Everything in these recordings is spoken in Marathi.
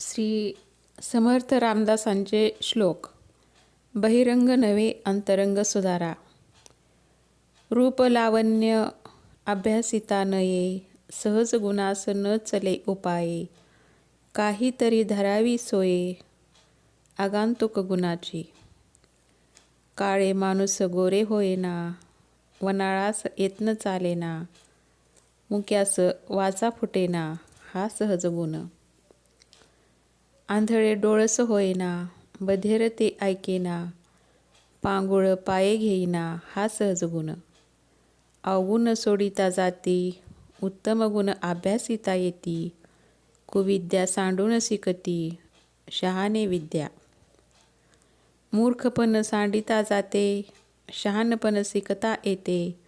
श्री समर्थ रामदासांचे श्लोक बहिरंग नवे अंतरंग सुधारा. रूप लावण्य अभ्यासिता नये सहज गुणास न चले उपाये काहीतरी धरावी सोये आगांतुक गुणाची. काळे माणूस गोरे होयना वनाळास येतन चालेना मुक्यास वाचा फुटेना हा सहज गुण. आंधळे डोळस होईना बधेर ते ऐकेना पांगुळ पाये घेईना हा सहज गुण. अवगुण सोडिता जाती उत्तम गुण अभ्यासिता येती. कुविद्या सांडून शिकती शहाणे विद्या. मूर्खपण सांडिता जाते शहाणपण शिकता येते.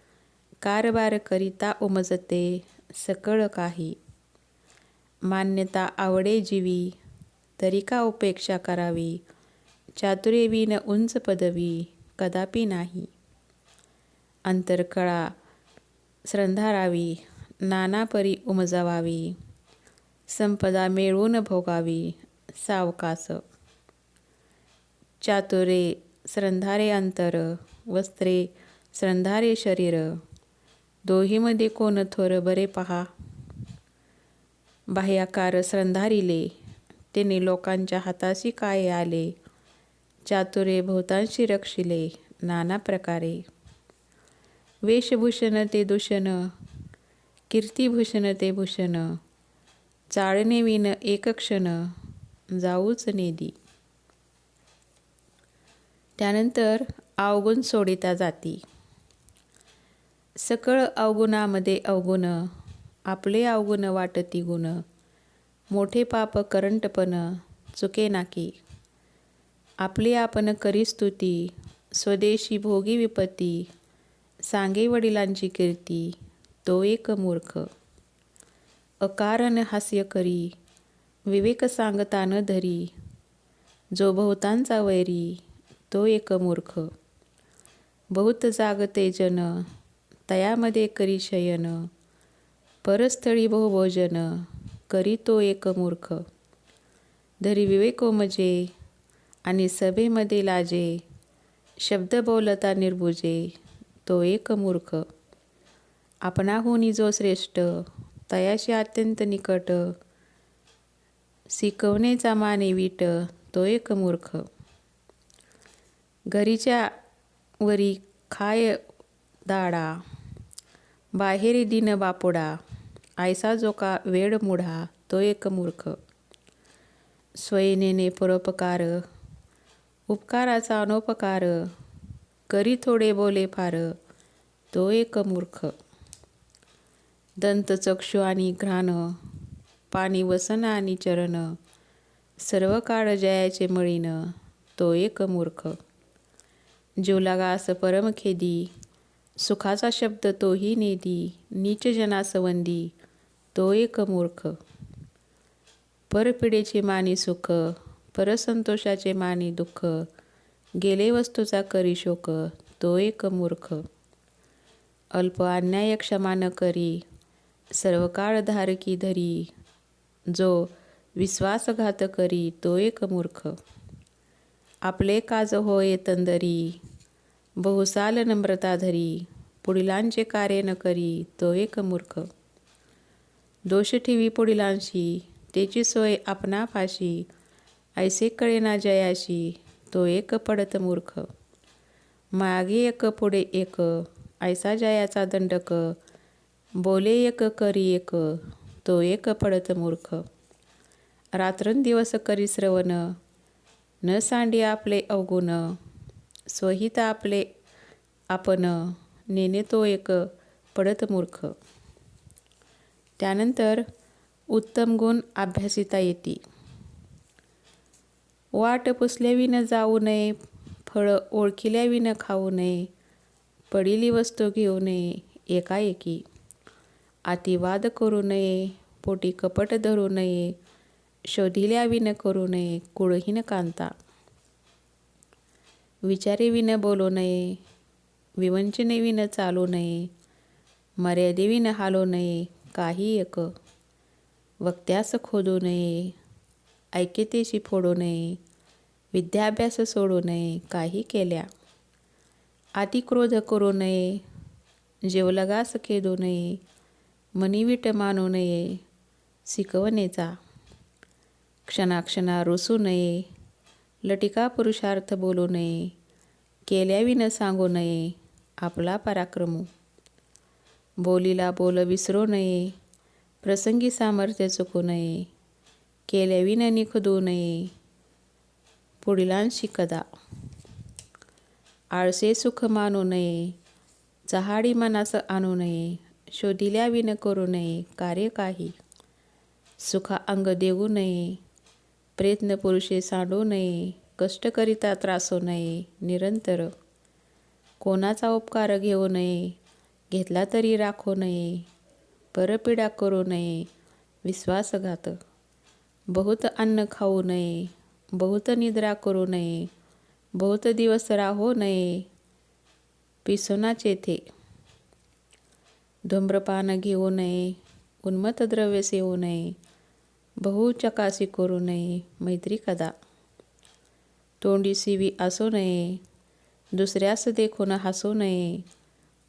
कारभार करिता उमजते सकळ काही. मान्यता आवडे जीवी तरी का उपेक्षा करावी? चातुर्यवीन उंच पदवी कदापि नाही. अंतरकळा श्रंधारावी नानापरी उमजवावी. संपदा मिळवून भोगावी सावकास. चातुरे श्रंधारे अंतर वस्त्रे श्रंधारे शरीर. दोहीमध्ये कोण थोर बरे पहा? बाह्याकार श्रंधारिले तेने लोकांच्या हाताशी काय आले? चातुरे बहुतांशी रक्षिले नाना प्रकारे. वेशभूषण ते दूषण कीर्तिभूषण ते भूषण चाळणे विन एक क्षण जाऊच नेदी. त्यानंतर अवगुण सोडिता जाती. सकळ अवगुणामध्ये अवगुण आपले अवगुण वाटती गुण मोठे पाप करंटपण चुके नाकी. आपले आपण करी स्तुती स्वदेशी भोगी विपत्ती सांगे वडिलांची कीर्ती तो एक मूर्ख. अकारण हास्य करी विवेक सांगता न धरी जो बहुतांचा वैरी तो एक मूर्ख. बहुत जागते जन तयामध्ये करी शयन परस्थळी बहुभोजन करी तो एक मूर्ख. धरी विवेको मजे आणि सभेमध्ये लाजे. शब्द बोलता निर्भुजे तो एक मूर्ख. आपणाहुनी जो श्रेष्ठ तयाशी अत्यंत निकट. शिकवणेचा माने वीट तो एक मूर्ख. घरीच्या वरी खाय दाडा बाहेरी दिन बापोडा. आयसा जो का वेड मुढा तो एक मूर्ख. स्वयनेने परोपकार उपकाराचा अनोपकार करी थोडे बोले फार तो एक मूर्ख. दंत चक्षु आणि घ्राण पाणी वसन आणि चरण सर्व काळ जयाचे मळीन तो एक मूर्ख. जीवलागास परमखेदी सुखाचा शब्द तोही नेदी नीच जनासवंदी तो एक मूर्ख. परपिडेचे मानी सुख परसंतोषाचे मानी दुःख गेले वस्तूचा करी शोक तो एक मूर्ख. अल्प अन्याय क्षमा न करी सर्व काळ धारकी धरी जो विश्वासघात करी तो एक मूर्ख. आपले काज होय तंदरी बहुसाल नम्रता धरी पुढिलांचे कार्य न करी तो एक मूर्ख. दोष ठेवी पुढिलांशी त्याची सोय आपणा फाशी ऐसे कळेना जयाशी तो एक पडत मूर्ख. मागे एक पुढे एक ऐसा जयाचा दंडक. बोले एक करी एक तो एक पडत मूर्ख. रात्रंदिवस करी श्रवण न सांडी आपले अवगुण. स्वहित आपले आपण नेने तो एक पडत मूर्ख. त्यानंतर उत्तम गुण अभ्यासिता येते. वाट पुसल्याविनं जाऊ नये फळं ओळखिल्याविनं खाऊ नये पडिली वस्तू घेऊ नये एकाएकी. अतिवाद करू नये पोटी कपट धरू नये शोधिल्याविनं करू नये कुळहीन कांता. विचारेविनं बोलू नये विवंचनेविनं चालू नये मर्यादेविनं हालू नये काही एक वक्त्यास खोदू नये ऐकेतेशी फोडू नये विद्याभ्यास सोडू नये काही केल्या. अतिक्रोध करू नये जेवलगास खेदू नये मणिवीट मानू नये शिकवणेचा क्षणाक्षणा रुसू नये लटिका पुरुषार्थ बोलू नये केल्याविन सांगू नये आपला पराक्रमू. बोलीला बोल विसरू नये. प्रसंगी सामर्थ्य चुकू नये. केल्याविन निखदू नये. पुढीलांशी कदा. आळसे सुख मानू नये. चहाडी मनास आणू नये. शोधिल्याविन करू नये. कार्य काही. सुखा अंग देऊ नये. प्रयत्न पुरुषे सांडू नये. कष्टकरिता त्रासू नये. निरंतर. कोणाचा उपकार घेऊ नये. घेतला तरी राखू नये परपीडा करू नये विश्वासघात. बहुत अन्न खाऊ नये बहुत निद्रा करू नये बहुत दिवस राहू नये पिसोनाचे थे. धूम्रपान घेऊ नये उन्मत द्रव्य सेवू नये बहु चकासी करू नये मैत्री कदा. तोंडी सिवी असू नये दुसऱ्यास देखून हसू नये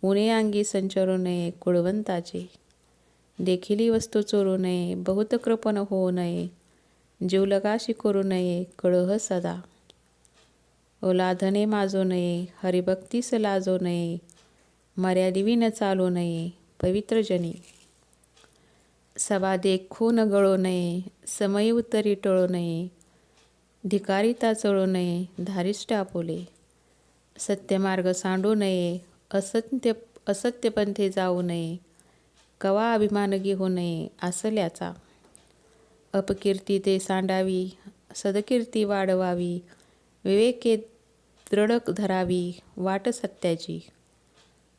उणे अंगी संचरू नये कुळवंताचे देखील वस्तू चोरू नये बहुतकृपण होऊ नये. जीवलगाशी करू नये कळह सदा. ओलाधने माजू नये हरिभक्तीस लाजू नये. मर्यादिवीन चालू नये पवित्रजनी सभा देखून गळू नये समय उत्तरी टळू नये. धिकारिता चळू नये धारिष्ट आपोले. सत्यमार्ग सांडू नये असत्य असत्यपंथे जाऊ नये. कवा अभिमान घेऊ हो नये असल्याचा अपकीर्ती ते सांडावी सदकीर्ती वाढवावी. विवेके दृढ धरावी वाट सत्याची.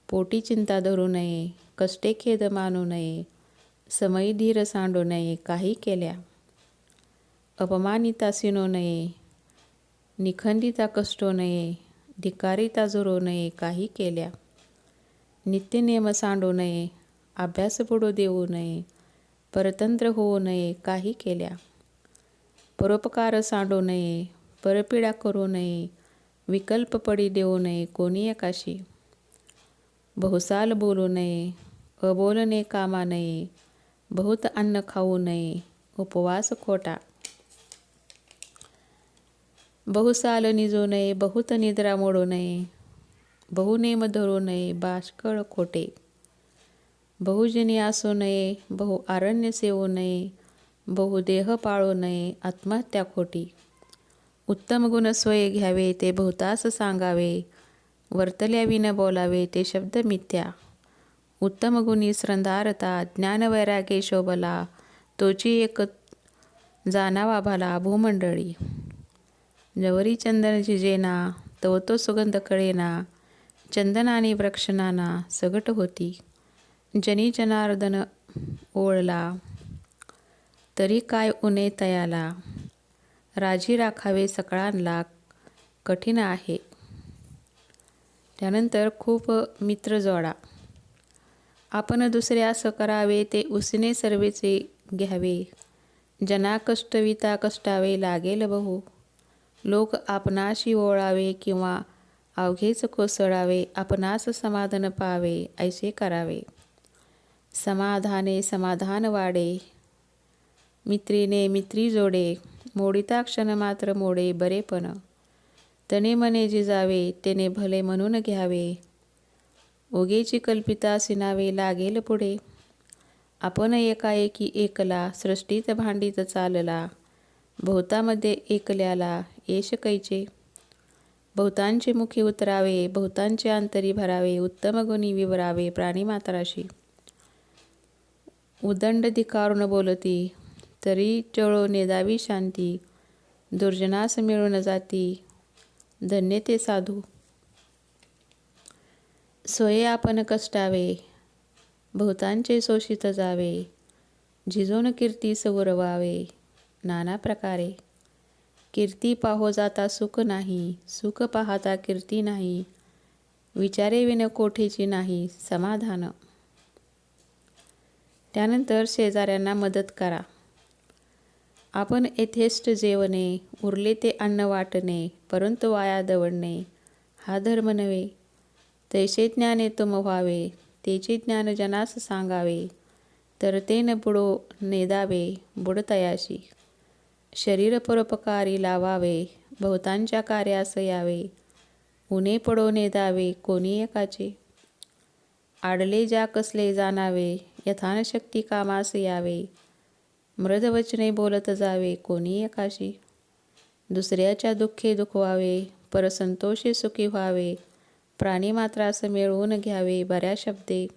पोटी चिंता धरू नये कष्टे खेद मानू नये. समयी धीर सांडू नये काही केल्या. अपमानिता सिनो नये निखंडिता कष्टो नये धिकारिता जुरो नये काही केल्या. नित्यनियम सांडू नये अभ्यास बुडू देऊ नये परतंत्र होऊ नये काही केल्या. परोपकार सांडू नये परपीडा करू नये विकल्प पडी देऊ नये कोणी एकाशी. बहुसाल बोलू नये अबोलणे कामा नये बहुत अन्न खाऊ नये उपवास खोटा. बहुसाल निजू नये बहुत निद्रा मोडू नये बहुनेम धरू नये बाष्कळ खोटे. बहुजनी असू नये बहु आरण्य सेवू नये बहुदेह पाळू नये आत्महत्या खोटी. उत्तम गुण स्वय घ्यावे ते बहुतास सांगावे. वर्तल्याविन बोलावे ते शब्द मिथ्या. उत्तम गुणी श्रंधारता ज्ञानवैरागे शोभला तोची एक जाणावा भाला भूमंडळी. जवरी चंदन जेना तव तो सुगंध कळेना चंदनाने वृक्षनाना सगट होती. जनी जनार्दन ओळला. तरी काय उने तयाला? राजी राखावे सकळांना कठीण आहे. त्यानंतर खूप मित्र जोडा. आपण दुसऱ्यास करावे ते उसने सर्वेचे घ्यावे. जना कष्टविता कष्टावे लागेल बहु. लोक आपणाशी ओळावे किंवा अवघेच कोसळावे आपणास समाधान पावे ऐसे करावे. समाधाने समाधान वाडे मित्रीने मित्री जोडे मोडिता क्षण मात्र मोडे बरेपण तने मने जिजावे तेने भले म्हणून घ्यावे. ओगेची कल्पिता सिनावे लागेल पुढे. आपण एकाएकी एकला सृष्टीत भांडीत चालला. भोवतामध्ये एकल्याला येश कैचे. बहुतांचे मुखी उतरावे बहुतांचे अंतरी भरावे उत्तम गुणी विवरावे प्राणीमात्राशी उदंड धिकारून बोलती तरी चळो नेदावी शांती दुर्जनास मिळून जाती धन्य ते साधू. सोये आपण कष्टावे बहुतांचे शोषित जावे झिजून कीर्ती उरवावे नाना प्रकारे. कीर्ती पाहो जाता सुख नाही सुख पाहता कीर्ती नाही विचारे विन कोठेची नाही समाधान. त्यानंतर शेजाऱ्यांना मदत करा. आपण येथेस्ट जेवणे उरले ते अन्न वाटणे परंतु वाया दवडणे हा धर्म नव्हे. तैसे ज्ञाने तुम व्हावे तेचे ज्ञान जनास सांगावे तर ते न बुडो नेदावे बुडतयाशी. शरीर परोपकारी लावावे बहुतांच्या कार्यास यावे उणे पडोने दावे कोणी एकाचे? आडले जा कसले जाणावे यथानशक्ती कामास यावे मृदवचने बोलत जावे कोणी एकाशी? दुसऱ्याच्या दुःखे दुखवावे परसंतोषी सुखी व्हावे प्राणीमात्रास मिळवून घ्यावे बऱ्या शब्दे.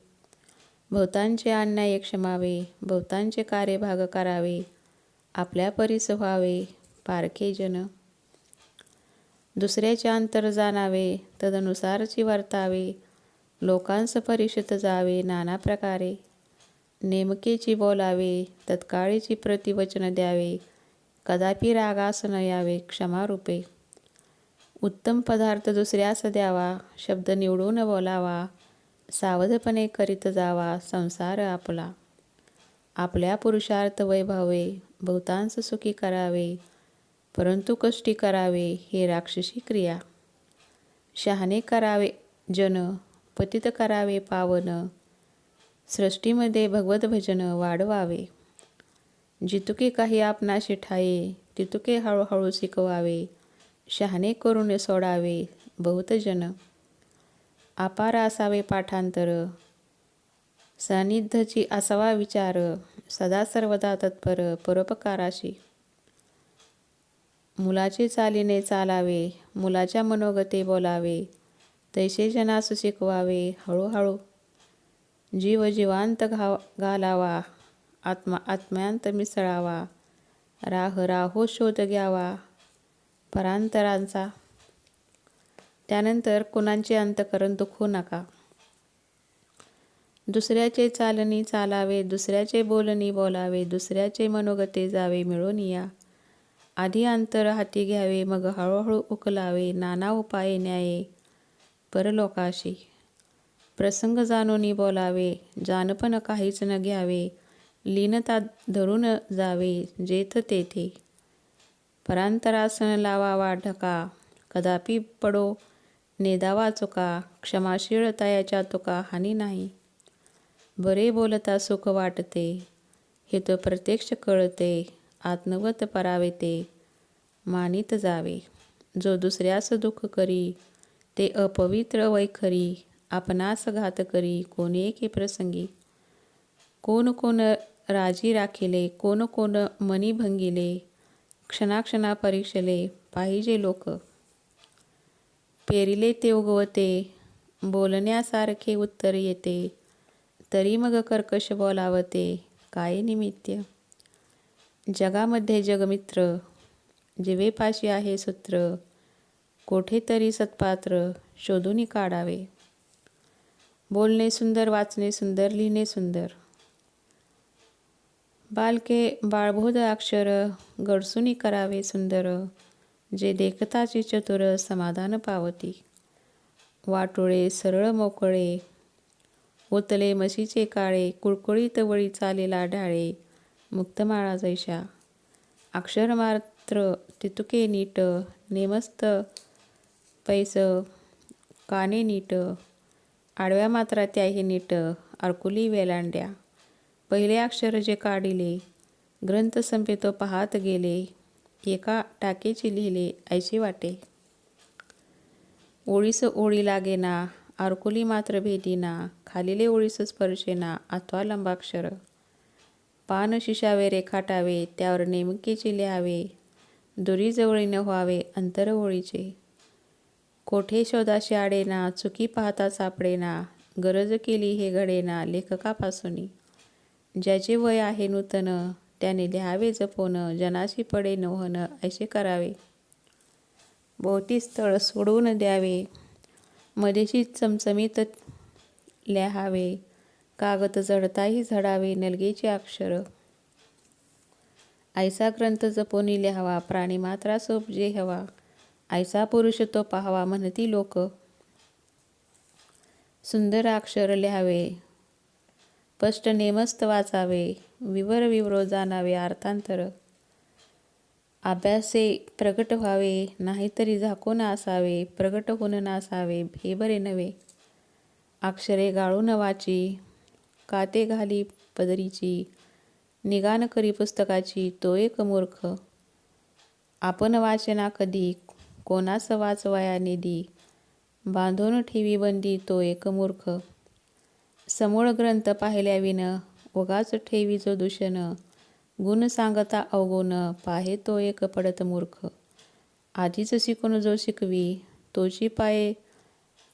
बहुतांचे अन्याय क्षमावे बहुतांचे कार्यभाग करावे आपल्या परीस व्हावे पारखे जन. दुसऱ्याचे अंतर जाणावे तदनुसारची वर्तावे. लोकांस परिषद जावे नाना प्रकारे. नेमकेची बोलावे तत्काळीची प्रतिवचन द्यावे. कदापि रागास न यावे क्षमारूपे. उत्तम पदार्थ दुसऱ्यास द्यावा शब्द निवडून बोलावा. सावधपणे करीत जावा संसार आपला. आपल्या पुरुषार्थ वैभावे. बहुतांश सुखी करावे परंतु कष्टी करावे हे राक्षसी क्रिया. शहाणे करावे जन पतित करावे पावन. सृष्टीमध्ये भगवत भजन वाढवावे. जितुके काही आपणाशी ठाये तितुके हळूहळू शिकवावे. शहाणे करून सोडावे बहुत जन. अपार असावे पाठांतर. सानिध्यची असावा विचार. सदा सर्वदा तत्पर परोपकाराशी. मुलाचे चालीने चालावे मुलाच्या मनोगते बोलावे तैसे जनास शिकवावे हळूहळू. जीव जीवांत घाव घालावा आत्मा आत्म्यांत मिसळावा राह राहो शोध घ्यावा परांतरांचा. त्यानंतर कुणांचे अंतकरण दुखू नका. दुसऱ्याचे चालणी चालावे दुसऱ्याचे बोलणी बोलावे दुसऱ्याचे मनोगते जावे मिळून या. आधी अंतर हाती घ्यावे मग हळूहळू उकलावे नाना उपाय न्याये. परलोकाशी. प्रसंग जाणून बोलावे जानपण काहीच न घ्यावे लीनता धरून जावे जेथ तेथे. परांतरासन लावावा ढका कदापि पडो नेदावा चुका क्षमाशीळता याच्या तुका हानी नाही. बरे बोलता सुख वाटते हे तो प्रत्यक्ष कळते आत्मवत परावे ते मानित जावे. जो दुसऱ्यास दुःख करी ते अपवित्र वैखरी आपणास घात करी कोणी एके प्रसंगी. कोण कोण राजी राखिले कोण कोण मनी भंगिले क्षणाक्षणा परीक्षले पाहिजे लोक. पेरिले ते उगवते बोलण्यासारखे उत्तर येते तरी मग कर्कश बोलावते काय निमित्य जगामध्ये जगमित्र जिवेपाशी आहे सूत्र कोठेतरी सत्पात्र शोधून काढावे. बोलणे सुंदर वाचणे सुंदर लिहिणे सुंदर. बालके बाळबोध अक्षर गडसुनी करावे सुंदर जे देखताची चतुर समाधान पावती. वाटोळे सरळ मोकळे ओतले म्हशीचे काळे कुळकुळीत वळी चालेला ढाळे मुक्तमाळा जैशा. अक्षर मात्र तितुके नीट नेमस्त पैस काने नीट. आडव्या मात्रा त्याही नीट अर्कुली वेलांड्या. पहिले अक्षर जे काढिले ग्रंथ संपेतो पाहत गेले एका टाकेची लिहिले ऐशी वाटे. ओळीस ओळी लागेना आरकुली मात्र भेटीना खालिले ओळीस स्पर्शेना अथवा लंबाक्षर पान शिशावे रेखाटावे त्यावर नेमकेचे लिहावे दुरी जवळीने व्हावे अंतर ओळीचे. कोठे शोधाशी आडेना चुकी पाहता सापडेना गरज केली हे घडेना लेखकापासून. ज्याचे वय आहे नूतन त्याने लिहावे जपोन जनाशी पडे नोहन असे करावे. भोवती स्थळ सोडून द्यावे. मध्येशी चमचमीत लिहावे कागद जडताही झडावे नलगेचे अक्षर. ऐसा ग्रंथ जपोनी लिहावा प्राणी मात्रा सोपजे हवा. ऐसा पुरुष तो पाहावा म्हणती लोक. सुंदर अक्षर लिहावे. स्पष्ट नेमस्त वाचावे. विवर विवरो जाणावे अर्थांतर. अभ्यासे प्रगट व्हावे नाहीतरी झाकून असावे प्रगट होऊन नासावे हे बरे नव्हे. अक्षरे गाळून वाची काते घाली पदरीची निगान करी पुस्तकाची तो एक मूर्ख. आपण वाचना कधी कोणास वाचवाया निधी? बांधून ठेवी बंदी तो एक मूर्ख. समूळ ग्रंथ पाहिल्याविन उगाच ठेवी जो दूषण. गुण सांगता अवगुण पाहे तो एक पडत मूर्ख. आधीच शिकून जो शिकवी तोची पाये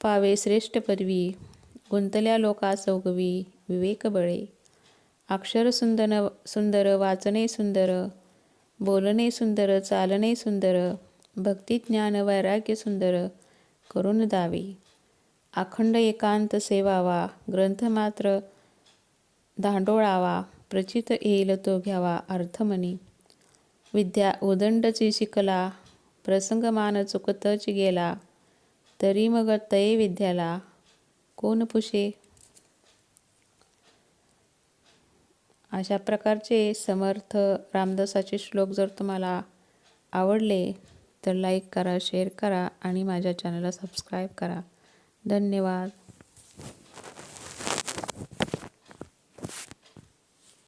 पावे श्रेष्ठ पदवी. गुंतल्या लोकास उगवी विवेक बळे. अक्षर सुंदर सुंदर वाचणे सुंदर. बोलणे सुंदर चालणे सुंदर. भक्ती ज्ञान वैराग्य सुंदर. करून दावे. अखंड एकांत सेवावा. ग्रंथ मात्र धांडोळावा. प्रचित येईल तो घ्यावा अर्थमनी विद्या उदंडची शिकला प्रसंगमान चुकतच गेला तरी मग तये विद्याला कोण पुशे? अशा प्रकारचे समर्थ रामदासाचे श्लोक जर तुम्हाला आवडले तर लाईक करा शेअर करा आणि माझ्या चॅनलला सबस्क्राईब करा. धन्यवाद.